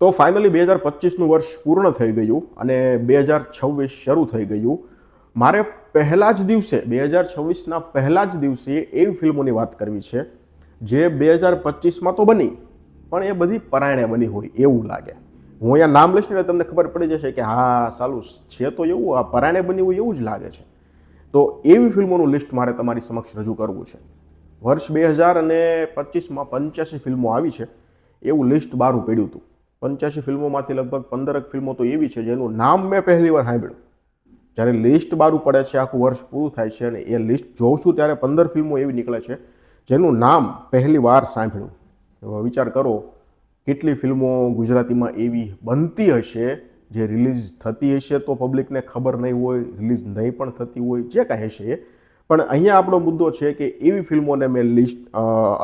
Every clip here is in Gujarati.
તો ફાઇનલી બે હજાર પચીસનું વર્ષ પૂર્ણ થઈ ગયું અને બે હજાર છવ્વીસ શરૂ થઈ ગયું. મારે પહેલા જ દિવસે, બે હજાર છવ્વીસના પહેલા જ દિવસે એવી ફિલ્મોની વાત કરવી છે, જે બે હજાર પચીસમાં તો બની, પણ એ બધી પરાયણે બની હોય એવું લાગે. હું અહીંયા નામ લઈશ ને તમને ખબર પડી જશે કે હા, સાલું છે તો એવું, આ પરાયણે બની હોય એવું જ લાગે છે. તો એવી ફિલ્મોનું લિસ્ટ મારે તમારી સમક્ષ રજૂ કરવું છે. વર્ષ બે હજાર અને પચીસમાં પંચ્યાસી ફિલ્મો આવી છે, એવું લિસ્ટ બહાર પડ્યું હતું. પંચ્યાસી ફિલ્મોમાંથી લગભગ પંદરક ફિલ્મો તો એવી છે જેનું નામ મેં પહેલી વાર સાંભળ્યું. જ્યારે લિસ્ટ બારું પડે છે, આખું વર્ષ પૂરું થાય છે અને એ લિસ્ટ જોઉં છું ત્યારે પંદર ફિલ્મો એવી નીકળે છે જેનું નામ પહેલી વાર સાંભળ્યું. વિચાર કરો, કેટલી ફિલ્મો ગુજરાતીમાં એવી બનતી હશે જે રિલીઝ થતી હશે તો પબ્લિકને ખબર નહીં હોય, રિલીઝ નહીં પણ થતી હોય, જે કાંઈ હશે પણ અહીંયા આપણો મુદ્દો છે કે એવી ફિલ્મોને મેં લિસ્ટ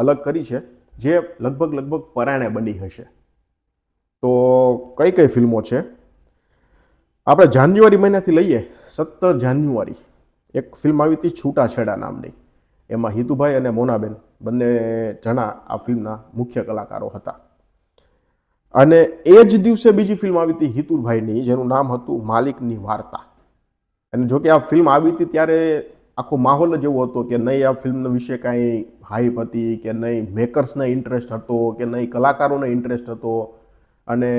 અલગ કરી છે જે લગભગ લગભગ પરાણે બની હશે. તો કઈ કઈ ફિલ્મો છે? આપણે જાન્યુઆરી મહિનાથી લઈએ, સત્તર જાન્યુઆરી. એક ફિલ્મ આવી હતી છૂટાછેડા નામની. એમાં હિતુભાઈ અને મોનાબેન બંને જણા આ ફિલ્મના મુખ્ય કલાકારો હતા. અને એ જ દિવસે બીજી ફિલ્મ આવી હતી હિતુભાઈની જેનું નામ હતું માલિકની વાર્તા. અને જોકે આ ફિલ્મ આવી હતી ત્યારે આખો માહોલ જ એવો હતો કે નહીં આ ફિલ્મ વિશે કાંઈ હાઈપ હતી, કે નહીં મેકર્સને ઇન્ટરેસ્ટ હતો, કે નહીં કલાકારોને ઇન્ટરેસ્ટ હતો. અને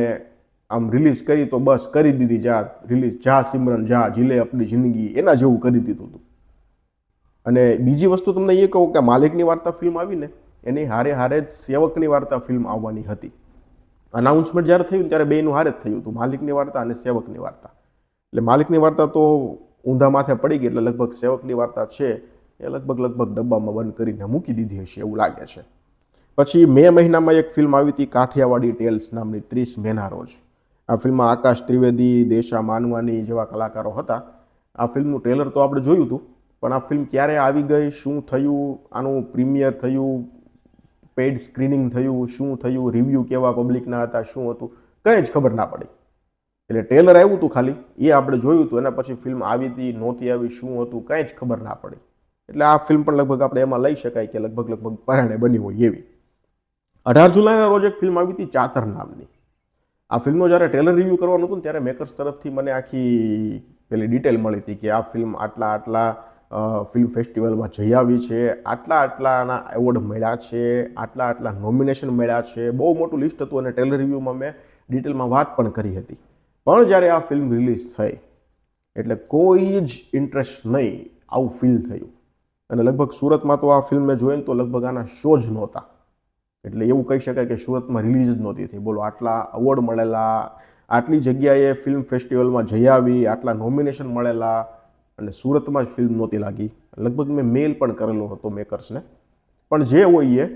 આમ રિલીઝ કરી તો બસ કરી દીધી જા રિલીઝ જા સિમરન, જા જીલે આપણી જિંદગી, એના જેવું કરી દીધું હતું અને બીજી વસ્તુ તમને એ કહું કે માલિકની વાર્તા ફિલ્મ આવીને એની હારે હારે જ સેવકની વાર્તા ફિલ્મ આવવાની હતી. અનાઉન્સમેન્ટ જ્યારે થયું ત્યારે બેનું હારે જ થયું હતું, માલિકની વાર્તા અને સેવકની વાર્તા. એટલે માલિકની વાર્તા તો ઊંધા માથે પડી ગઈ, એટલે લગભગ સેવકની વાર્તા છે, એ લગભગ લગભગ ડબ્બામાં બંધ કરીને મૂકી દીધી હશે એવું લાગે છે. પછી મે મહિનામાં એક ફિલ્મ આવી હતી, કાઠિયાવાડી ટેલ્સ નામની ત્રીસ મેના રોજ આ ફિલ્મમાં આકાશ ત્રિવેદી, દેશા માનવાની જેવા કલાકારો હતા. આ ફિલ્મનું ટ્રેલર તો આપણે જોયું હતું, પણ આ ફિલ્મ ક્યારે આવી ગઈ, શું થયું, આનું પ્રીમિયર થયું પેઇડ સ્ક્રીનિંગ થયું, શું થયું રિવ્યૂ કેવા પબ્લિકના હતા, શું હતું, કંઈ જ ખબર ના પડી. એટલે ટ્રેલર આવ્યું હતું ખાલી, એ આપણે જોયું હતું, એના પછી ફિલ્મ આવી હતી, નહોતી આવી, શું હતું, કાંઈ જ ખબર ના પડી. એટલે આ ફિલ્મ પણ લગભગ આપણે એમાં લઈ શકાય કે લગભગ લગભગ પરાણે બની હોય એવી. અઢાર જુલાઈના રોજ એક ફિલ્મ આવી હતી ચાતર નામની. આ ફિલ્મનો જ્યારે ટ્રેલર રિવ્યૂ કરવાનું હતું ને ત્યારે મેકર્સ તરફથી મને આખી પેલી ડિટેલ મળી હતી કે આ ફિલ્મ આટલા આટલા ફિલ્મ ફેસ્ટિવલમાં જઈ આવી છે, આટલા આટલાના એવોર્ડ મળ્યા છે, આટલા આટલા નોમિનેશન મળ્યા છે. બહુ મોટું લિસ્ટ હતું અને ટ્રેલર રિવ્યૂમાં મેં ડિટેલમાં વાત પણ કરી હતી. પણ જ્યારે આ ફિલ્મ રિલીઝ થઈ, એટલે કોઈ જ ઇન્ટરેસ્ટ નહીં આવું ફીલ થયું. અને લગભગ સુરતમાં તો આ ફિલ્મ મેં જોઈને તો લગભગ આના શો જ નહોતા. એટલે એવું કહી શકાય કે સુરતમાં રિલીઝ જ નહોતી થઈ. બોલો, આટલા અવોર્ડ મળેલા, આટલી જગ્યાએ ફિલ્મ ફેસ્ટિવલમાં જઈ આવી, આટલા નોમિનેશન મળેલા અને સુરતમાં જ ફિલ્મ નહોતી લાગી. લગભગ મેં મેલ પણ કરેલો હતો મેકર્સને પણ જે હોય એ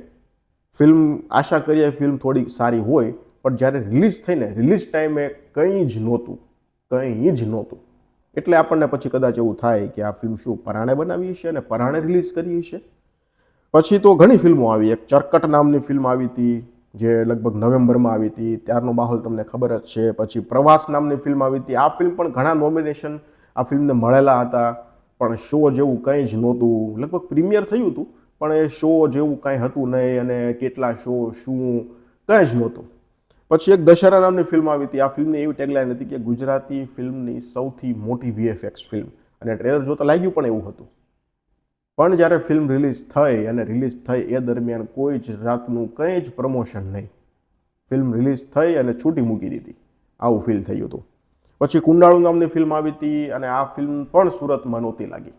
ફિલ્મ આશા કરીએ ફિલ્મ થોડી સારી હોય, પણ જ્યારે રિલીઝ થઈને રિલીઝ ટાઈમે કંઈ જ નહોતું, કંઈ જ નહોતું. એટલે આપણને પછી કદાચ એવું થાય કે આ ફિલ્મ શું પરાણે બનાવી હશે અને પરાણે રિલીઝ કરી હશે? પછી તો ઘણી ફિલ્મો આવી. એક ચરકટ નામની ફિલ્મ આવી હતી, જે લગભગ નવેમ્બરમાં આવી હતી. ત્યારનો માહોલ તમને ખબર જ છે. પછી પ્રવાસ નામની ફિલ્મ આવી હતી. આ ફિલ્મ પણ ઘણા નોમિનેશન આ ફિલ્મને મળેલા હતા. પણ શો જેવું કંઈ જ નહોતું. લગભગ પ્રીમિયર થયું હતું, પણ એ શો જેવું કાંઈ હતું નહીં અને કેટલા શો, શું, કંઈ જ નહોતું. પછી એક દશેરા નામની ફિલ્મ આવી હતી. આ ફિલ્મની એવી ટેગલાઈન હતી કે ગુજરાતી ફિલ્મની સૌથી મોટી વીએફએક્સ ફિલ્મ. અને ટ્રેલર જોતા લાગ્યું પણ એવું હતું. પણ જ્યારે ફિલ્મ રિલીઝ થઈ અને રિલીઝ થઈ એ દરમિયાન કોઈ જ રાતનું કંઈ જ પ્રમોશન નહીં. ફિલ્મ રિલીઝ થઈ અને છૂટી મૂકી દીધી. આવું ફીલ થયું હતું. પછી કુંડાળુ નામની ફિલ્મ આવી હતી અને આ ફિલ્મ પણ સુરતમાં નહોતી લાગી.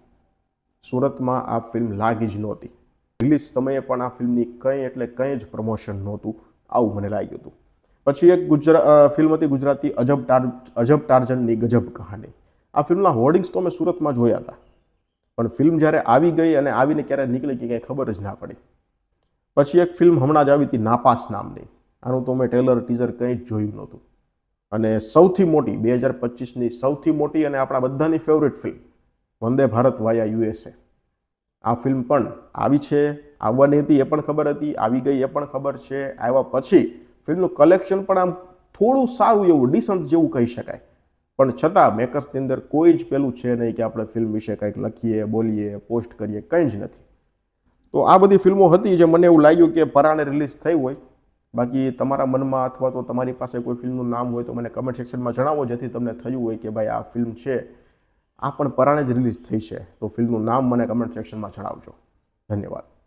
સુરતમાં આ ફિલ્મ લાગી જ નહોતી. રિલીઝ સમયે પણ આ ફિલ્મની કંઈ એટલે કંઈ જ પ્રમોશન નહોતું. આવું મને લાગ્યું હતું. પછી એક ગુજરા ફિલ્મ હતી ગુજરાતી અજબ ટાર, અજબ ટાર્જનની ગજબ કહાની. આ ફિલ્મના હોર્ડિંગ્સ તો મેં સુરતમાં જોયા હતા. પણ ફિલ્મ જ્યારે આવી ગઈ અને આવીને ક્યારે નીકળી ગઈ કંઈ ખબર જ ના પડી. પછી એક ફિલ્મ હમણાં જ આવી હતી નાપાસ નામની. આનું તો મેં ટ્રેલર ટીઝર કંઈ જ જોયું નહોતું. અને સૌથી મોટી, બે હજાર પચીસની સૌથી મોટી અને આપણા બધાની favourite film Vande Bharat via USA આ ફિલ્મ પણ આવી છે, આવવાની હતી એ પણ ખબર હતી, આવી ગઈ એ પણ ખબર છે. આવ્યા પછી ફિલ્મનું કલેક્શન પણ આમ થોડું સારું એવું ડિસન્ટ જેવું કહી શકાય. પણ છતાં મેકર્સની અંદર કોઈ જ પેલું છે નહીં કે આપણે ફિલ્મ વિશે કંઈક લખીએ, બોલીએ, પોસ્ટ કરીએ, કંઈ જ નથી. તો આ બધી ફિલ્મો હતી જે મને એવું લાગ્યું કે પરાણે રિલીઝ થઈ હોય. બાકી તમારા મનમાં અથવા તો તમારી પાસે કોઈ ફિલ્મનું નામ હોય તો મને કમેન્ટ સેક્શનમાં જણાવો, જેથી તમને થયું હોય કે ભાઈ આ ફિલ્મ છે, આ પણ પરાણે જ રિલીઝ થઈ છે. તો ફિલ્મનું નામ મને કમેન્ટ સેક્શનમાં જણાવજો. ધન્યવાદ.